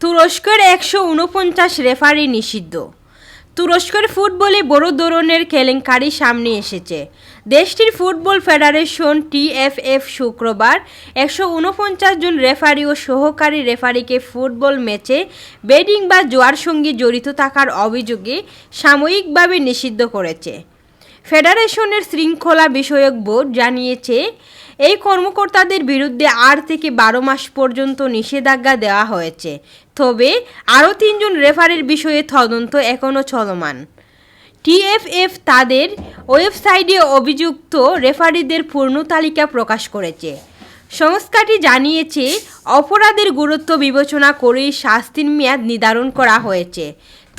তুরস্কের একশো উনপঞ্চাশ রেফারি নিষিদ্ধ। তুরস্কের ফুটবলে বড় ধরনের কেলেঙ্কারি সামনে এসেছে। দেশটির ফুটবল ফেডারেশন টিএফএফ শুক্রবার একশো উনপঞ্চাশ জন রেফারি ও সহকারী রেফারিকে ফুটবল ম্যাচে বেডিং বা জোয়ার সঙ্গে জড়িত থাকার অভিযোগে সাময়িকভাবে নিষিদ্ধ করেছে। ফেডারেশনের শৃঙ্খলা বিষয়ক বোর্ড জানিয়েছে, এই কর্মকর্তাদের বিরুদ্ধে আট থেকে বারো মাস পর্যন্ত নিষেধাজ্ঞা দেওয়া হয়েছে। তবে আরও তিনজন রেফারির বিষয়ে তদন্ত এখনও চলমান। টিএফএফ তাদের ওয়েবসাইটে অভিযুক্ত রেফারিদের পূর্ণ তালিকা প্রকাশ করেছে। সংস্থাটি জানিয়েছে, অপরাধের গুরুত্ব বিবেচনা করেই শাস্তির মেয়াদ নির্ধারণ করা হয়েছে।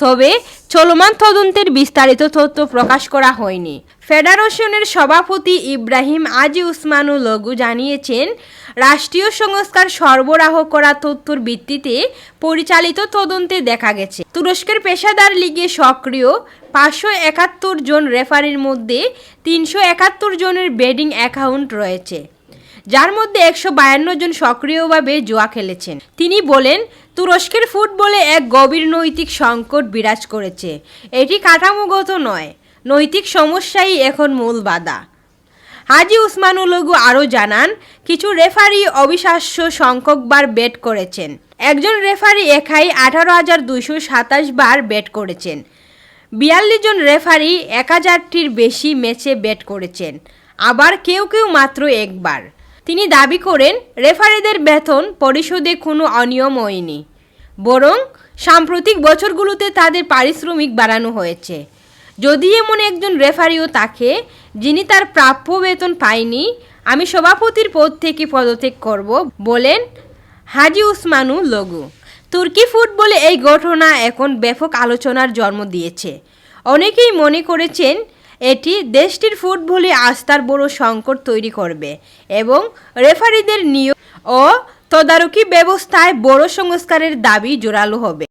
তবে চলমান তদন্তের বিস্তারিত তথ্য প্রকাশ করা হয়নি। ফেডারেশনের সভাপতি ইব্রাহিম আজি উসমানুল লগু জানিয়েছেন, রাষ্ট্রীয় সংস্কার সরবরাহ করা তথ্যর ভিত্তিতে পরিচালিত তদন্তে দেখা গেছে। তুরস্কের পেশাদার লিগে সক্রিয় পাঁচশো একাত্তর জন রেফারির মধ্যে তিনশো একাত্তর জনের বেডিং অ্যাকাউন্ট রয়েছে। যার মধ্যে একশো বায়ান্ন জন সক্রিয়ভাবে জুয়া খেলেছেন। তিনি বলেন, তুরস্কের ফুটবলে এক গভীর নৈতিক সংকট বিরাজ করেছে। এটি কাঠামোগত নয়, নৈতিক সমস্যাই এখন মূল বাধা। হাজি উসমানুলগু আরও জানান, কিছু রেফারি অবিশ্বাস্য সংখ্যকবার ব্যাট করেছেন। একজন রেফারি একাই আঠারো হাজার দুইশো সাতাশ বার ব্যাট করেছেন। বিয়াল্লিশ জন রেফারি এক হাজারটির বেশি ম্যাচে ব্যাট করেছেন। আবার কেউ কেউ মাত্র একবার। তিনি দাবি করেন, রেফারিদের বেতন পরিশোধে কোনো অনিয়ম হয়নি, বরং সাম্প্রতিক বছরগুলোতে তাদের পারিশ্রমিক বাড়ানো হয়েছে। যদি এমন একজন রেফারিও তাকে যিনি তার প্রাপ্য বেতন পায়নি, আমি সভাপতির পদ থেকে পদত্যাগ করব বলেন হাজি উসমানু লঘু। তুর্কি ফুটবলে এই ঘটনা এখন ব্যাপক আলোচনার জন্ম দিয়েছে। অনেকেই মনে করেছেন এটি দেশটির ফুটবলে আস্থার বড় সংকট তৈরি করবে এবং রেফারিদের নিয়োগ ও তদারকি ব্যবস্থায় বড় সংস্কারের দাবি জোরালো হবে।